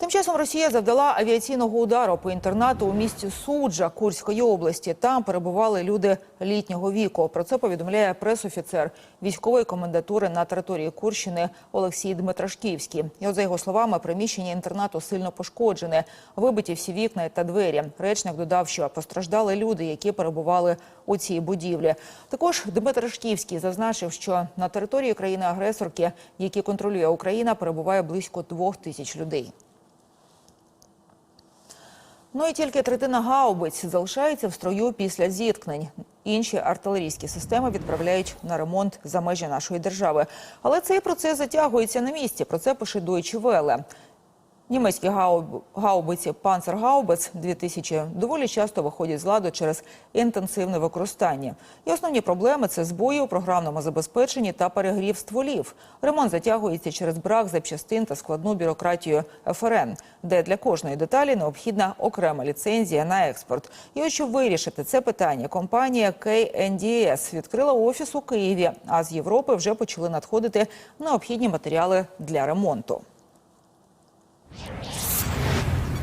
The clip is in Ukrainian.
Тим часом Росія завдала авіаційного удару по інтернату у місті Суджа Курської області. Там перебували люди літнього віку. Про це повідомляє пресофіцер військової комендатури на території Курщини Олексій Дмитрашківський. І от за його словами, приміщення інтернату сильно пошкоджене, вибиті всі вікна та двері. Речник додав, що постраждали люди, які перебували у цій будівлі. Також Дмитрашківський зазначив, що на території країни-агресорки, які контролює Україна, перебуває близько двох тисяч людей. Ну і тільки третина гаубиць залишається в строю після зіткнень. Інші артилерійські системи відправляють на ремонт за межі нашої держави. Але цей процес затягується на місці. Про це пише веле. Німецькі гауб- гаубиці Панцергаубиц 2000 доволі часто виходять з ладу через інтенсивне використання. І основні проблеми це збої у програмному забезпеченні та перегрів стволів. Ремонт затягується через брак запчастин та складну бюрократію ФРН, де для кожної деталі необхідна окрема ліцензія на експорт. І от щоб вирішити це питання, компанія KNDS відкрила офіс у Києві, а з Європи вже почали надходити необхідні матеріали для ремонту. Yeah.